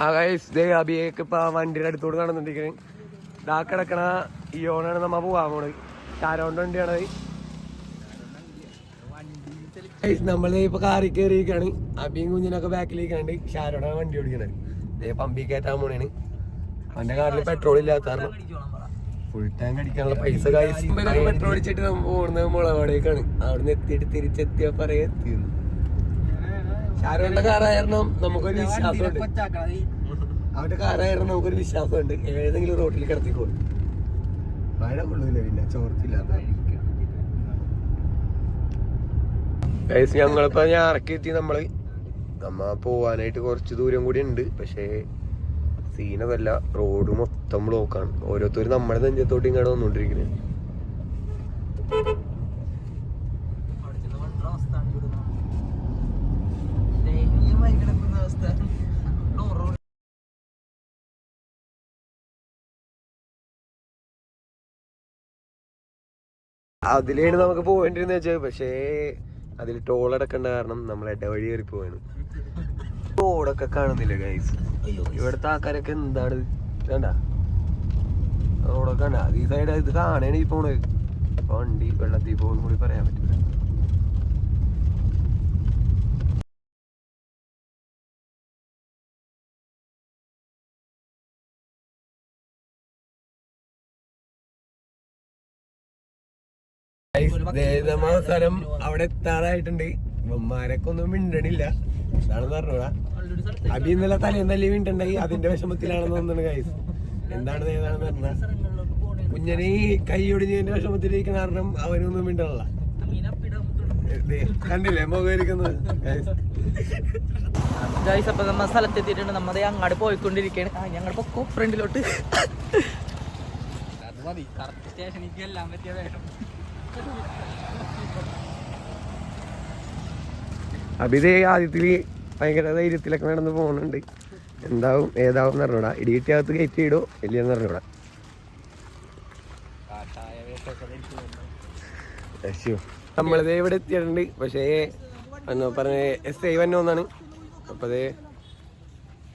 അബിയൊക്കെ ഇപ്പൊ വണ്ടിയുടെ അടുത്തോട് നടന്നിട്ടിരിക്കണേ ഇതാ കിടക്കണ ഈ ഓണാണ് നമ്മ പോവാൻ പോണത് ഷാരോണ്ട് വണ്ടിയാണത് ഗൈസ് നമ്മൾ ഇപ്പൊ കാറി കയറിയിരിക്കാണ് അബിയും കുഞ്ഞിനൊക്കെ ബാക്കിലേക്കാണ്ട് ഷാരോടാണ് വണ്ടി ഓടിക്കണത്. ദേ പമ്പി കയറ്റാൻ പോണേണ്. അവന്റെ കാറിൽ പെട്രോൾ ഇല്ലാത്ത കാരണം ഫുൾ ടാങ്ക് അടിക്കാനുള്ള പൈസ പെട്രോൾ അടിച്ചിട്ട് നമ്മൾ പോകുന്നത് മുളവാടേക്കാണ് അവിടുന്ന് എത്തിയിട്ട് തിരിച്ചെത്തിയാ പറയാ എത്തിയെന്ന്. ഷാരോന്റെ കാറായിരുന്നു നമുക്കൊരു വിശ്വാസമുണ്ട്. അവന്റെ കാറായിരുന്നു നമുക്കൊരു വിശ്വാസമുണ്ട്. ഏതെങ്കിലും റോട്ടിൽ കിടത്തിക്കോളും മഴ കൊള്ളൂല പിന്നെ ചോർത്തില്ലാത്ത. ഗൈസ് ഞങ്ങളിപ്പോ ഞാറക്കി എത്തി നമ്മൾ. നമ്മ പോവാനായിട്ട് കുറച്ച് ദൂരം കൂടി ഉണ്ട്. പക്ഷേ സീനതല്ല റോഡ് മൊത്തം ബ്ലോക്കാണ് ഓരോരുത്തർ നമ്മുടെ നെഞ്ചത്തോട്ട് ഇങ്ങോട്ട് വന്നോണ്ടിരിക്കുന്നത് അതിലാണ് നമുക്ക് പോവേണ്ടിരുന്ന വെച്ചാൽ പക്ഷേ അതിൽ ടോൾ അടക്കേണ്ട കാരണം നമ്മൾ ഇടവഴി കയറി പോവാണ്. ടോളൊക്കെ കാണുന്നില്ല ഗൈസ് ഇവിടുത്തെ ആൾക്കാരൊക്കെ എന്താണ്? വേണ്ട റോഡൊക്കെ അത് ഈ സൈഡ് ഇത് കാണേണ് ഈ പോണത്. വണ്ടി വെള്ളത്തിൽ പോകുന്നു കൂടി പറയാൻ പറ്റില്ല സ്ഥലം അവിടെ എത്താറായിട്ടുണ്ട്. ഇവന്മാരൊക്കെ ഒന്നും മിണ്ടണില്ല. എന്താണെന്ന് പറഞ്ഞോടാ അബി ഇന്നലെ തലേന്നല്ലേ മിണ്ടണ്ടായി? അതിന്റെ വിഷമത്തിലാണെന്ന് തോന്നുന്നു കൈസ് എന്താണ് ഏതാണെന്ന് പറഞ്ഞാ കുഞ്ഞനെ ഈ കൈ ഒടിഞ്ഞതിന്റെ വിഷമത്തിലിരിക്കുന്ന കാരണം അവനൊന്നും മിണ്ടണല്ല. കണ്ടില്ലേ മുഖം ഇരിക്കുന്നത് ഗൈസ് അപ്പൊ നമ്മ സ്ഥലത്തെത്തിയിട്ടുണ്ട്. നമ്മത് അങ്ങാട് പോയിക്കൊണ്ടിരിക്കുകയാണ് ആ ഞങ്ങൾ പൊക്കോ ഫ്രണ്ടിലോട്ട് സ്റ്റേഷനിലേക്ക് എല്ലാം പറ്റിയ വേഷം. അഭിതേ ആദ്യത്തിൽ ഭയങ്കര ധൈര്യത്തിലൊക്കെ നടന്ന് പോകുന്നുണ്ട് എന്താവും ഏതാവും എന്ന് പറഞ്ഞൂടാ ഇടിയിട്ടകത്ത് കയറ്റി ഇടോ ഇല്ലെന്ന് പറഞ്ഞൂടാ നമ്മളിത് ഇവിടെ എത്തിയിട്ടുണ്ട്. പക്ഷേ പറഞ്ഞ എസ് ഐ വന്നെ ഒന്നാണ് അപ്പൊ അതേ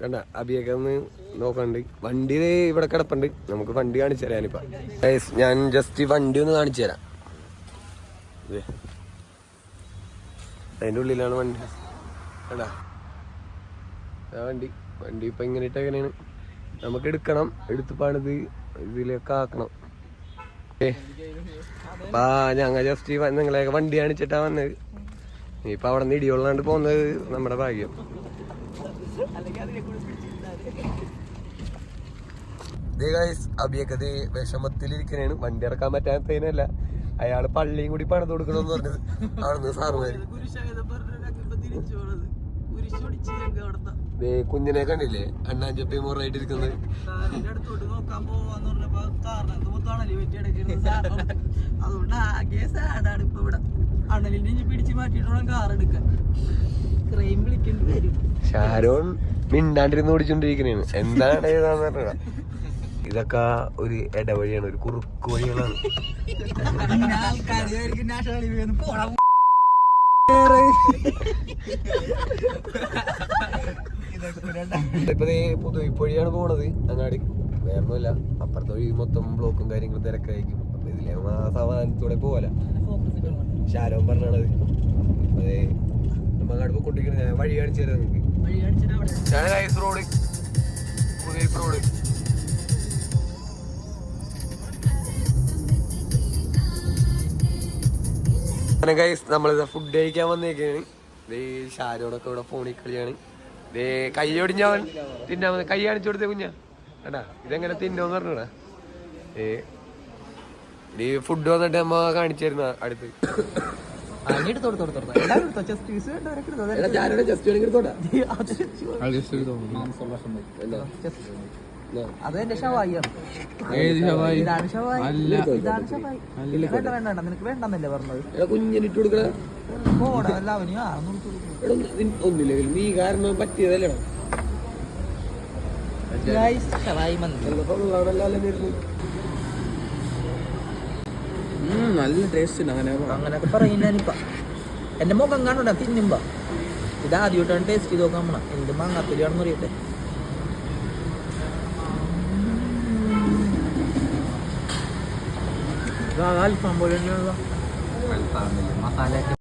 കണ്ട അബിയൊക്കെ ഒന്ന് നോക്കണ്ട്. വണ്ടി ഇവിടെ കിടപ്പുണ്ട്. നമുക്ക് വണ്ടി കാണിച്ചു തരാനിപ്പോ. ഞാൻ ജസ്റ്റ് വണ്ടി ഒന്ന് കാണിച്ചു തരാം. ദേ. അതിന്റെ ഉള്ളിലാണ് വണ്ടി. കണ്ടാ ആ വണ്ടി. വണ്ടി ഇപ്പൊ ഇങ്ങനെ എങ്ങനെയാണ്? നമുക്ക് എടുക്കണം. എടുത്ത് പണിത് ഇതിലേക്ക് ആക്കണം. ആ അപ്പൊ ഞങ്ങ ജസ്റ്റ് നിങ്ങളെ വണ്ടി കാണിച്ചിട്ടാ വന്നത്. ഇനിയിപ്പൊ അവിടെ നിന്ന് ഇടിയുള്ളാണ്ട് പോകുന്നത് നമ്മുടെ ഭാഗ്യം. അബിയൊക്കെ വിഷമത്തിലിരിക്കണേണ്. വണ്ടി ഇറക്കാൻ പറ്റാത്തതിനല്ല. അയാൾ പള്ളിയും കൂടി പണിത് കൊടുക്കണമെന്ന് പറഞ്ഞത്. അവിടുന്ന് സാറുമാര് കുഞ്ഞിനെ കണ്ടില്ലേ? അണ്ണാഞ്ചപ്പി മുറായിട്ടിരിക്കുന്നത് അതുകൊണ്ട് ആകെ സാഡാണ് ഇപ്പൊ ഇവിടെ. അണലിനെ ഇനി പിടിച്ച് മാറ്റിയിട്ട് കാർ എടുക്കാൻ. ക്രെയിം വിളിക്കേണ്ടി വരും. ഷാരോൺ മിണ്ടാണ്ടിരുന്ന് ഓടിച്ചോണ്ടിരിക്കണേണ് എന്താണ് ഏതാന്ന് പറഞ്ഞാ ഇതൊക്കെ ഒരു ഇടവഴിയാണ് ഒരു കുറുക്ക് വഴികളാണ്. ഇപ്പൊ നീ പുതുവഴിയാണ് പോണത് അങ്ങാടി. വേറൊന്നുമില്ല. അപ്പുറത്തെ വഴി മൊത്തം ബ്ലോക്കും കാര്യങ്ങളും തിരക്കായിരിക്കും. അപ്പൊ ഇതിലെ ആ സാവധാനത്തോടെ പോവല. ഷാരോൺ പറഞ്ഞാണത് അതെ. നമ്മ അങ്ങോട്ട് പോയി കൊണ്ടിരിക്കുന്നത് വഴി കാണിച്ചു തരാം നിങ്ങൾക്ക് റോഡ് അങ്ങനെ ഗൈസ് നമ്മളിത് ഫുഡ് കഴിക്കാൻ വന്നേക്കാണ്. ദേ ഷാരോടൊക്കെ ഇവിടെ ഫോണിൽ കളിയാണ്. ദേ കൈ ഒടിഞ്ഞവൻ തിന്നാ കൈ കാണിച്ചു കൊടുത്തേ കുഞ്ഞാ. കേട്ടാ ഇതെങ്ങനെ തിന്നോന്ന് പറഞ്ഞാ ഏ ഈ ഫുഡ് വന്നിട്ട് അമ്മ കാണിച്ചു തരുന്ന അടുത്ത്. ജസ്റ്റ് അത്. എന്റെ ഷവായിയാണ് ഇതാണ് ഷവായി ഇതാണ് ഷവായി വേണ്ട വേണ്ട വേണ്ട. നിനക്ക് വേണ്ടെന്നല്ലേ പറഞ്ഞത്? കൊടുക്കണ ഒന്നില്ല നീ കാരണം പറ്റിയതല്ലേ? നല്ല ടേസ്റ്റ് ഉണ്ട് അങ്ങനെ അങ്ങനെയൊക്കെ പറയുന്നിപ്പ എന്റെ മുഖം കാണണ്ട തിന്നുമ്പോ. ഇത് ആദ്യമായിട്ടാണ് ടേസ്റ്റ് ചെയ്ത് നോക്കാൻ എന്ത് മാങ്ങാപ്പിലാണെന്ന് അറിയട്ടെ. അൽഫാം പോലെ തന്നെയുള്ള മസാല